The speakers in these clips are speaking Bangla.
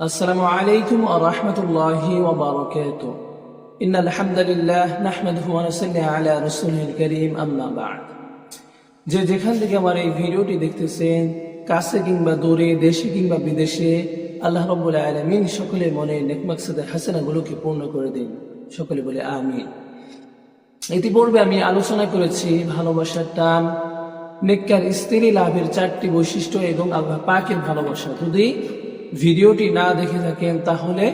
السلام عليكم ورحمة الله وبركاته إن الحمد لله نحمده ونصلي على رسوله الكريم أما بعد যে যেখান থেকে আমার এই ভিডিওটি দেখতেছেন কাছে কিংবা দূরে দেশে কিংবা বিদেশে আল্লাহ রব্বুল আলমিন সকলে মনে নেকমাকসাদের হাসানাগুলোকে পূর্ণ করে দিন সকলে বলে আমিন ইতিপূর্বে আমি আলোচনা করেছি ভালোবাসার টান নেককার স্ত্রী লাভের চারটি বৈশিষ্ট্য এবং আল্লাহ পাকের ভালোবাসা যদি ভিডিওটি না দেখে থাকেন, তাহলে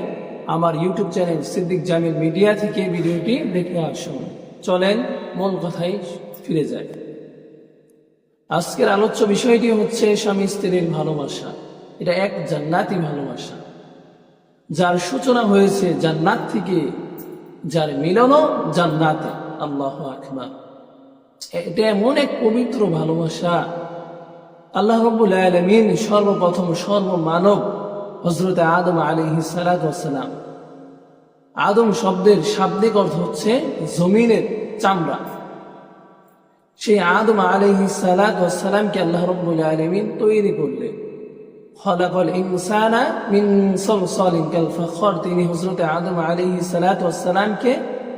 আমার YouTube channel Siddique Jamil media থেকে ভিডিওটি দেখে আসুন। চলেন মূল কথাই ফিরে যায় আজকের আলোচ্য বিষয়টি হচ্ছে স্বামী স্ত্রীর ভালোবাসা। এটা এক জান্নাতি ভালোবাসা। যার সূচনা হয়েছে জান্নাত থেকে, যার মিলনও জান্নাতে। আল্লাহ আকবার। এটা এমন এক পবিত্র ভালোবাসা। আল্লাহ রব্বুল আলমিন সর্বপ্রথম সর্বমানব হজরত আদম আলী সালাম আদম শব্দের শাব্দিক অর্থ হচ্ছে জমিনের চামড়া। সেই আদম আলহি সালামকে আল্লাহ রব্বুল আলমিন তৈরি কাল তিনি হজরত আদম আলহি সালাতামকে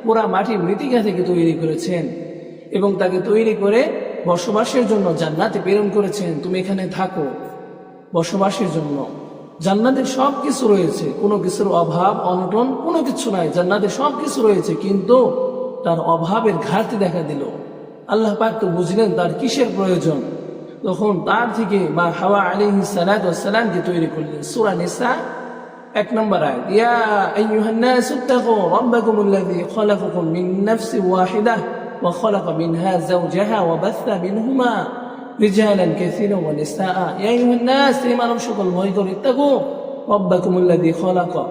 পুরা মাটির মৃতিকা থেকে তৈরি করেছেন এবং তাকে তৈরি করে বসবাসের জন্য জান্নাতে প্রেরণ করেছেন। তুমি এখানে থাকো, বসবাসের জন্য। জান্নাতে সব কিছু রয়েছে। কোনো কিছুর অভাব, অনটন, কোনো কিছু নাই। জান্নাতে সব কিছু রয়েছে, কিন্তু তার অভাবের ঘাটতি দেখা দিল। আল্লাহ পাক তো বুঝলেন তার কিসের প্রয়োজন। তখন তার থেকে মা হাওয়া আলী সালামকে তৈরি করলেন, সুরা নিসা, এক নম্বর আয়াত, ইয়া মিন নিসাআ ইয়া আইয়ুহান নাস হে মানব সকল ভয় করো ইত্তাকু রাব্বাকুম আল্লাযী খালাকা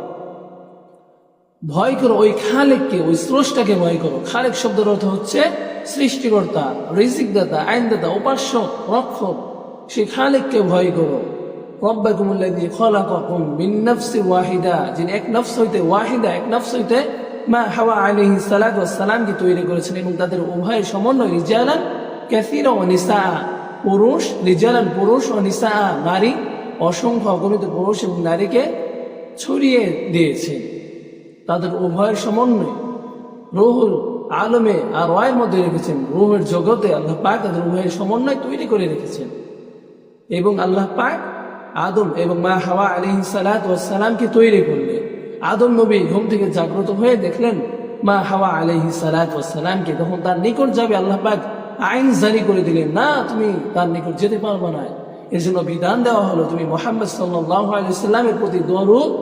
ভয় করো ওই খালেককে, ওই স্রষ্টাকে ভয় করো। খালেক শব্দের অর্থ হচ্ছে সৃষ্টিকর্তা, রিজিকদাতা, আইনদাতা, উপাস্য, রক্ষক। সেই খালেককে ভয় করো। রব্বাকুমুল্লাযী খলাকাকুম মিন নাফসিন ওয়াহিদা যিনি এক নফস হইতে ওয়াহিদা, এক নফস হইতে মা হাওয়া সালাতু ওয়াস সালামকে তৈরি করেছেন এবং তাদের উভয়ের সমন্বয় রিজালান কাসীরা ওয়া নিসা পুরুষ রিজালান পুরুষ ও নিসা নারী, অসংখ্য অগণিত পুরুষ এবং নারীকে ছড়িয়ে দিয়েছেন তাদের উভয়ের সমন্বয় রুহুল আলমে আর রয়ের মধ্যে রেখেছেন। রুহের জগতে আল্লাহ পাক তাদের উভয়ের সমন্বয় তৈরি করে রেখেছেন। এবং আল্লাহ পাক আদম এবং মা হাওয়া আলী সালাতামকে তৈরি করলেন। আদম নবী ঘুম থেকে জাগ্রত হয়ে দেখলেন মা হাওয়া আলহি সালাতামকে তখন তার নিকট যাবে আল্লাহ পাক আইন জারি করে দিলেন না, তুমি তার নিকট যেতে পারবে না। এর জন্য বিধান দেওয়া হলো, তুমি মোহাম্মদ সাল্লাহ আলাইসাল্লামের প্রতি দরুদ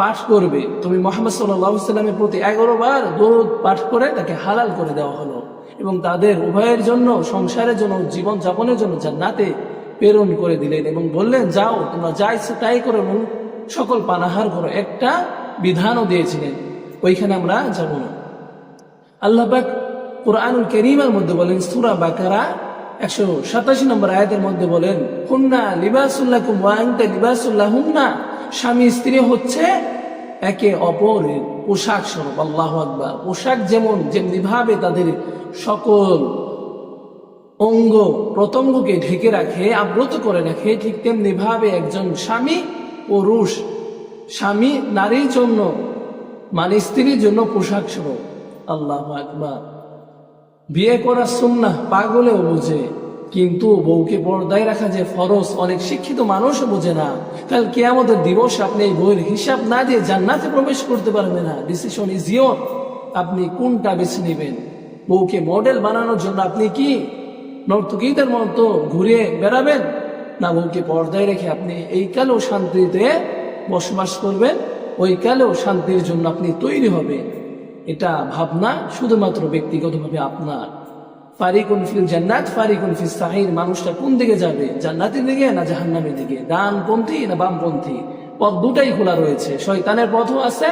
পাঠ করবে। তুমি মোহাম্মদ সাল্লামের প্রতি এগারো বার দরুদ পাঠ করে তাকে হালাল করে দেওয়া হলো এবং তাদের উভয়ের জন্য, সংসারের জন্য জীবন যাপনের জন্য জান্নাতে প্রেরণ করে দিলেন এবং বললেন, যাও, তোমরা যা ইচ্ছে তাই করো এবং সকল পানাহার করো। একটা বিধানও দিয়েছিলেন, ওইখানে আমরা যাব না। আল্লাহ কোরআনুল করিমের মধ্যে বলেন, সুরা বাকারা একশো সাতাশি নম্বর আয়াতের মধ্যে বলেন, হুন্না লিবাসুল্লাহ স্বামী স্ত্রী হচ্ছে একে অপরের পোশাক স্বরূপ, আল্লাহ আকবার। পোশাক যেমন যেমনি ভাবে তাদের সকল অঙ্গ প্রত্যঙ্গকে ঢেকে রাখে আব্রত করে রাখে, ঠিক তেমনি ভাবে একজন স্বামী পুরুষ, স্বামী নারীর জন্য মানে স্ত্রীর জন্য পোশাক স্বরূপ। আল্লাহ আকবার। বিয়ে করা সুন্না পাগলেও বোঝে। কিন্তু বউকে পর্দায় রাখা যে ফরজ, অনেক শিক্ষিত মানুষও বোঝে না। কাল কেয়ামতের দিবস আপনি এই বইয়ের হিসাব না দিয়ে জান্নাতে প্রবেশ করতে পারবে না। ডিসিশন ইজ ইয়োর আপনি কোনটা বেছে নেবেন? বউকে মডেল বানানোর জন্য আপনি কি নর্তকীদের মতো ঘুরে বেড়াবেন? না বউকে পর্দায় রেখে আপনি এই কালেও শান্তিতে বসবাস করবেন? ওই কালেও শান্তির জন্য আপনি তৈরি হবেন। এটা ভাবনা শুধুমাত্র ব্যক্তিগতভাবে আপনার। ফারিকুন ফিল জান্নাত, ফারিকুন ফিল সাহির মানুষটা কোন দিকে যাবে? জান্নাতের দিকে না জাহান্নামের দিকে? ডানপন্থী না বামপন্থী পথ দুটাই খোলা রয়েছে। শয়তানের পথও আছে,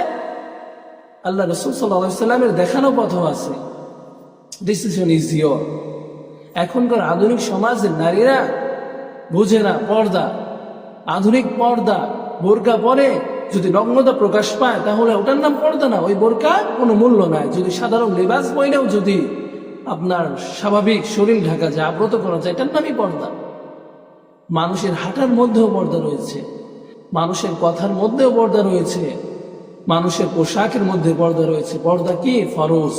আল্লাহ রসুল সাল্লামের দেখানো পথও আছে। ডিসিশন ইজ ইয়োর এখনকার আধুনিক সমাজের নারীরা বুঝে না, পর্দা। আধুনিক পর্দা, বোরকা পরে যদি নগ্নতা প্রকাশ পায়, তাহলে ওটার নাম পর্দা না, ওই বোরকা কোনো মূল্য নাই। যদি সাধারণ লেবাস বইলেও যদি আপনার স্বাভাবিক শরীর ঢাকা যায়, আব্রত করা যায়, এটার নামই পর্দা। মানুষের হাঁটার মধ্যেও পর্দা রয়েছে। মানুষের কথার মধ্যেও পর্দা রয়েছে। মানুষের পোশাকের মধ্যে পর্দা রয়েছে। পর্দা কি? ফরজ।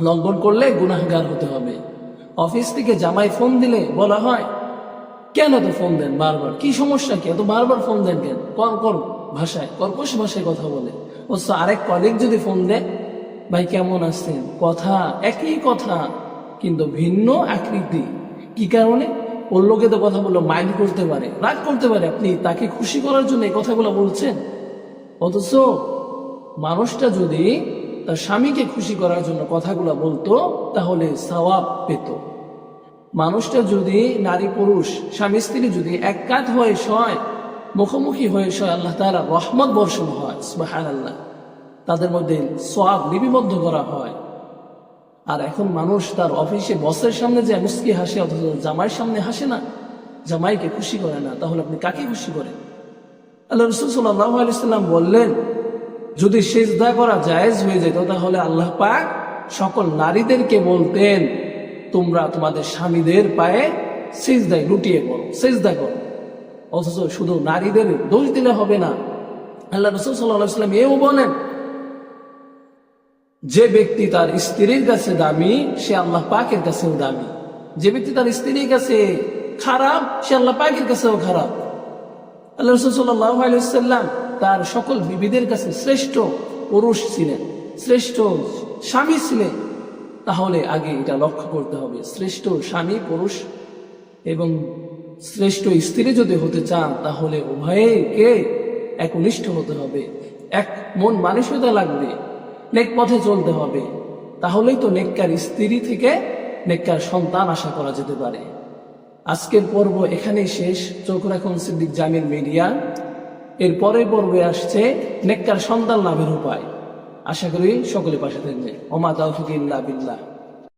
লঙ্ঘন করলে গুনাহগার হতে হবে। অফিস থেকে জামাই ফোন দিলে বলা হয়, কেন তো ফোন দেন বারবার? কি সমস্যা কি? এত বারবার ফোন দেন কেন? কর কর। ভাষায়, কর্কশ ভাষায় কথা বলে। অথচ আরেক কলিগ যদি ফোন দেয়, ভাই, কেমন আছেন? কথা, একই কথা, কিন্তু ভিন্ন আকৃতি। কি কারণে? ওর লোকে তো কথা বলল মাইন্ড করতে পারে, রাগ করতে পারে। আপনি তাকে খুশি করার জন্য এই কথাগুলো বলছেন? অথচ মানুষটা যদি তার স্বামীকে খুশি করার জন্য কথাগুলো বলতো, তাহলে সওয়াব পেত। মানুষটা যদি নারী পুরুষ স্বামী স্ত্রী যদি এক কাত হয়ে শয় মুখোমুখি হয়ে শয় আল্লাহ তাআলা রহমত বর্ষণ হয় সুবাহান আল্লাহ তাদের মধ্যে সোয়াব লিপিবদ্ধ করা হয়। আর এখন মানুষ তার অফিসে বসের সামনে যে মুস্কি হাসে, অথচ জামাইয়ের সামনে হাসে না। জামাইকে খুশি করে না, তাহলে আপনি কাকে খুশি করেন? আল্লাহ রসুল সাল্লাহ আলাইসাল্লাম বললেন, যদি সেজদা করা জায়েজ হয়ে যেত, তাহলে আল্লাহ পাক সকল নারীদেরকে বলতেন, তোমরা তোমাদের স্বামীদের পায়ে সেজদায় লুটিয়ে পড়ো, সেজদা করো। অথচ শুধু নারীদের দোষ দিলে হবে না। আল্লাহ রসুল সাল্লাম এও বলেন, যে ব্যক্তি তার স্ত্রীর কাছে দামি, সে আল্লাহ পাকের কাছেও দামি। যে ব্যক্তি তার স্ত্রীর কাছে খারাপ, সে আল্লাহ পাকের কাছেও খারাপ। আল্লাহ রসুল আলাইসাল্লাম তার সকল বিবিদের কাছে শ্রেষ্ঠ পুরুষ ছিলেন, শ্রেষ্ঠ স্বামী ছিলেন। তাহলে আগে এটা লক্ষ্য করতে হবে, শ্রেষ্ঠ স্বামী, পুরুষ এবং শ্রেষ্ঠ স্ত্রী যদি হতে চান, তাহলে উভয়কে একনিষ্ঠ হতে হবে। এক মন মানসিকতা লাগবে, নেক পথে চলতে হবে। তাহলেই তো নেককার স্ত্রী থেকে নেককার সন্তান আশা করা যেতে পারে। আজকের পর্ব এখানেই শেষ। চোখ রাখুন সিদ্দিক জামিল মিডিয়া। এর পরের পর্বে আসছে নেককার সন্তান লাভের উপায়। আশা করি সকলে পাশে থাকবে। ওমা তাওফিক ইল্লা বিল্লাহ।